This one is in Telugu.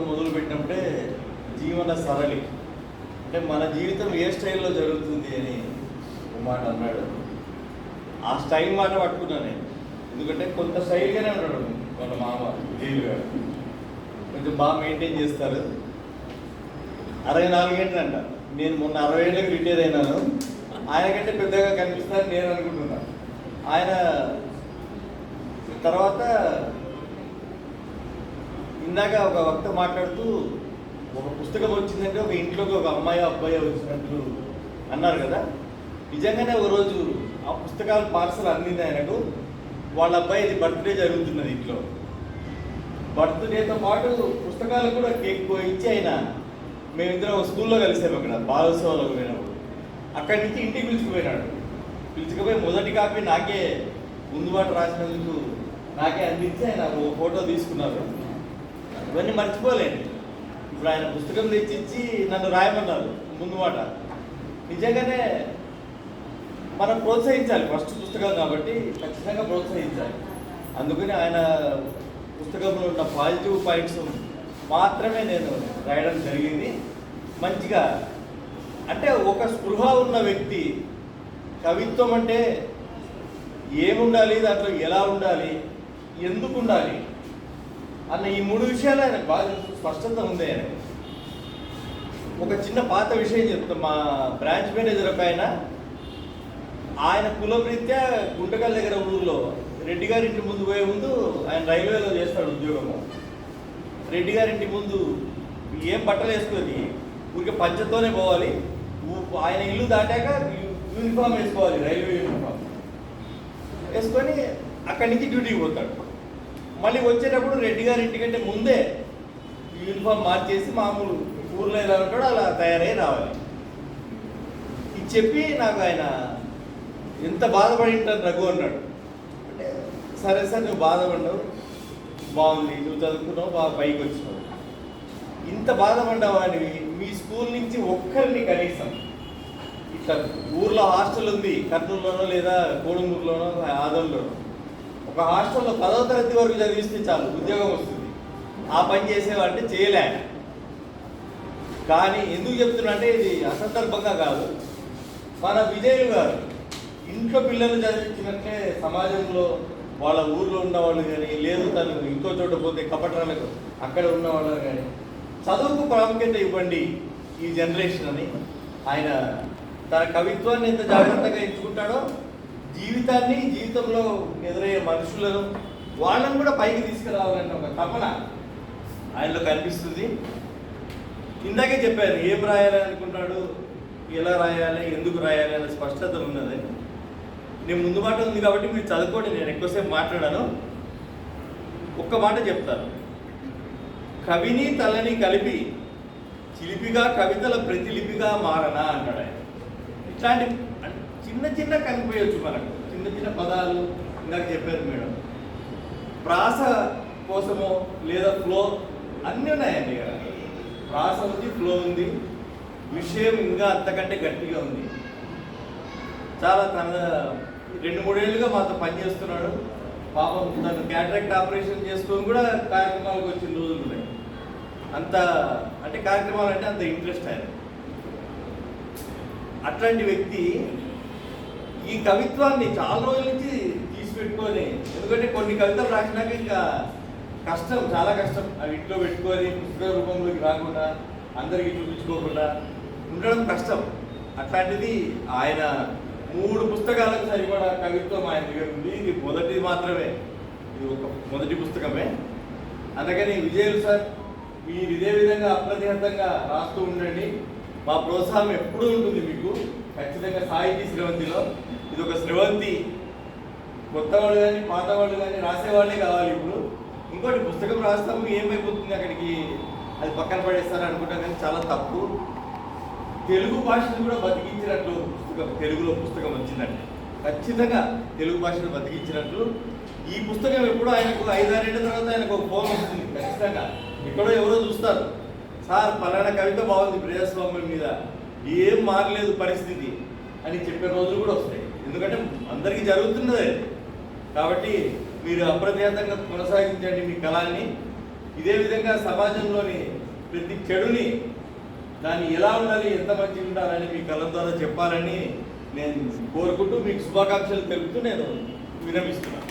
మొదలుపెట్టినప్పుడే జీవన సరళి. అంటే మన జీవితం ఏ స్టైల్లో జరుగుతుంది అని మాట అన్నాడు. ఆ స్టైల్ మాట పట్టుకున్నాను నేను. ఎందుకంటే కొంత స్టైల్గానే ఉన్నాడు వాళ్ళ మామ జీవి గారు. కొంచెం బాగా మెయింటైన్ చేస్తారు. అరవై నాలుగేంటంట నేను మొన్న అరవై ఏళ్ళకి రిటైర్ అయినాను. ఆయన కంటే పెద్దగా కనిపిస్తారని నేను అనుకుంటున్నాను ఆయన తర్వాత ఇందాక ఒక వక్త మాట్లాడుతూ ఒక పుస్తకం వచ్చిందంటే ఒక ఇంట్లోకి ఒక అమ్మాయి అబ్బాయి వచ్చినట్లు అన్నారు కదా. నిజంగానే ఒక రోజు ఆ పుస్తకాలు పార్సల్ అందింది ఆయనకు. వాళ్ళ అబ్బాయి బర్త్డే జరుగుతున్నది ఇంట్లో. బర్త్డేతో పాటు పుస్తకాలు కూడా కేక్ ఇచ్చి ఆయన మేమిద్దరం ఒక స్కూల్లో కలిసాము అక్కడ బాలోత్సవాలకు పోయినప్పుడు అక్కడి నుంచి ఇంటికి పిలుచుకుపోయినాడు. పిలుచుకుపోయి మొదటి కాపీ నాకే ముందు మాట రాసినందుకు నాకే అందించి ఆయన ఓ ఫోటో తీసుకున్నారు. ఇవన్నీ మర్చిపోలేను. ఇప్పుడు ఆయన పుస్తకం తెచ్చిచ్చి నన్ను రాయమన్నారు ముందు మాట. నిజంగానే మనం ప్రోత్సహించాలి. ఫస్ట్ పుస్తకం కాబట్టి ఖచ్చితంగా ప్రోత్సహించాలి. అందుకని ఆయన పుస్తకంలో ఉన్న పాజిటివ్ పాయింట్స్ మాత్రమే నేను రాయడం జరిగింది. మంచిగా అంటే ఒక స్పృహ ఉన్న వ్యక్తి కవిత్వం అంటే ఏముండాలి? దాంట్లో ఎలా ఉండాలి? ఎందుకు ఉండాలి? అన్న ఈ మూడు విషయాలు ఆయనకు బాగా స్పష్టత ఉంది ఆయన ఒక చిన్న పాత విషయం చెప్తా. మా బ్రాంచ్ మేనేజర్ ఒక ఆయన ఆయన కులవృత్యా గుంటకల్ దగ్గర ఊళ్ళో రెడ్డి గారింటి ముందు పోయే ముందు ఆయన రైల్వేలో చేస్తాడు ఉద్యోగము. రెడ్డి గారింటి ముందు ఏం బట్టలు వేసుకోది? ఊరికే పంచతోనే పోవాలి. ఊ- ఆయన ఇల్లు దాటాక యూనిఫామ్ వేసుకోవాలి రైల్వే యూనిఫామ్ వేసుకొని అక్కడి నుంచి డ్యూటీకి పోతాడు. మళ్ళీ వచ్చేటప్పుడు రెడ్డి గారి ఇంటికంటే ముందే యూనిఫామ్ మార్చేసి మామూలు ఊర్లో ఎలా ఉంటాడో అలా తయారై రావాలి. ఇది చెప్పి నాకు ఆయన ఎంత బాధపడి ఉంటాను రఘు అన్నాడు. అంటే సరే సార్ నువ్వు బాధపడ్డావు. బాగుంది నువ్వు చదువుకున్నావు బాగా పైకి వచ్చినావు. ఇంత బాధపడ్డావు అని మీ స్కూల్ నుంచి ఒక్కరిని కనీసం ఇట్లా ఊర్లో హాస్టల్ ఉంది కర్నూలులోనో లేదా కోడుమూరులోనో ఆదంలోనో ఒక హాస్టల్లో పదవ తరగతి వరకు చదివిస్తే చాలు ఉద్యోగం వస్తుంది. ఆ పని చేసేవాడిని చేయలే. కానీ ఎందుకు చెప్తున్నంటే ఇది అసందర్భంగా కాదు. మన విజయులు గారు ఇంట్లో పిల్లలు చదివించినట్టే సమాజంలో వాళ్ళ ఊర్లో ఉన్న వాళ్ళు కానీ లేదు తను ఇంకో చోట పోతే కపటాలకు అక్కడ ఉన్న వాళ్ళు కానీ చదువుకు ప్రాముఖ్యత ఇవ్వండి ఈ జనరేషన్ అని ఆయన తన కవిత్వాన్ని ఎంత జాగ్రత్తగా ఎంచుకుంటాడో జీవితాన్ని జీవితంలో ఎదురయ్యే మనుషులను వాళ్ళని కూడా పైకి తీసుకురావాలంటే ఒక తపన ఆయనలో కనిపిస్తుంది. ఇందాకే చెప్పాను ఏం రాయాలి అనుకుంటాడు ఎలా రాయాలి ఎందుకు రాయాలి అనే స్పష్టత ఉన్నది. నేను ముందు మాట ఉంది కాబట్టి మీరు చదువుకోండి నేను ఎక్కువసేపు మాట్లాడాను. ఒక్క మాట చెప్తాను. కవిని తలని కలిపి చిలిపిగా కవితల ప్రతిలిపిగా మారనా అంటాడు ఆయన. ఇట్లాంటి చిన్న చిన్న కనిపించవచ్చు మనకు. చిన్న చిన్న పదాలు ఇందాక చెప్పారు మేడం. ప్రాస కోసమో లేదా ఫ్లో అన్నీ ఉన్నాయండి ఇక్కడ. ప్రాస ఉంది ఫ్లో ఉంది. విషయం ఇంకా అంతకంటే గట్టిగా ఉంది. చాలా తన రెండు మూడేళ్ళుగా మాతో పనిచేస్తున్నాడు పాపం తను క్యాటరాక్ట్ ఆపరేషన్ చేసుకొని కూడా కార్యక్రమాలకు వచ్చిన రోజులు ఉన్నాయి. అంత అంటే కార్యక్రమాలు అంటే అంత ఇంట్రెస్ట్ ఆయన. అట్లాంటి వ్యక్తి ఈ కవిత్వాన్ని చాలా రోజుల నుంచి తీసిపెట్టుకొని ఎందుకంటే కొన్ని కవితలు రాసినాక ఇంకా కష్టం చాలా కష్టం. అవి ఇంట్లో పెట్టుకొని పుస్తక రూపంలోకి రాకుండా అందరికీ చూపించుకోకుండా ఉండడం కష్టం. అట్లాంటిది ఆయన మూడు పుస్తకాలకు సరిపడా కవిత్వం ఆయన దగ్గర ఉంది. ఇది మొదటిది మాత్రమే. ఇది ఒక మొదటి పుస్తకమే. అందుకని విజయులు సార్ మీరు ఇదే విధంగా అప్రతిహతంగా రాస్తూ ఉండండి. మా ప్రోత్సాహం ఎప్పుడూ ఉంటుంది మీకు. ఖచ్చితంగా సాహితీ శ్రవంతిలో ఇది ఒక స్రవంతి. కొత్త వాళ్ళు కానీ పాత వాళ్ళు కానీ రాసేవాళ్ళే కావాలి ఇప్పుడు. ఇంకోటి పుస్తకం రాస్తాము ఏమైపోతుంది అక్కడికి? అది పక్కన పడేస్తారు అనుకుంటా కానీ చాలా తప్పు. తెలుగు భాషను కూడా బతికించినట్లు పుస్తకం తెలుగులో పుస్తకం వచ్చిందంటే ఖచ్చితంగా తెలుగు భాషను బతికించినట్లు. ఈ పుస్తకం ఎప్పుడో ఆయనకు ఐదారేళ్ళ తర్వాత ఆయనకు ఒక ఫోన్ వస్తుంది ఖచ్చితంగా. ఎక్కడో ఎవరో చూస్తారు. సార్ పలానా కవిత బాగుంది ప్రజాస్వామ్యం మీద. ఏం మారలేదు పరిస్థితి అని చెప్పే రోజులు కూడా వస్తాయి. ఎందుకంటే అందరికీ జరుగుతున్నదే. కాబట్టి మీరు అప్రతిహతంగా కొనసాగించండి మీ కళాన్ని. ఇదే విధంగా సమాజంలోని ప్రతి చెడుని దాన్ని ఎలా ఉండాలి ఎంత మంచిగా ఉండాలని మీ కళ ద్వారా చెప్పాలని నేను కోరుకుంటూ మీకు శుభాకాంక్షలు తెలుపుతూ నేను విరమిస్తున్నాను.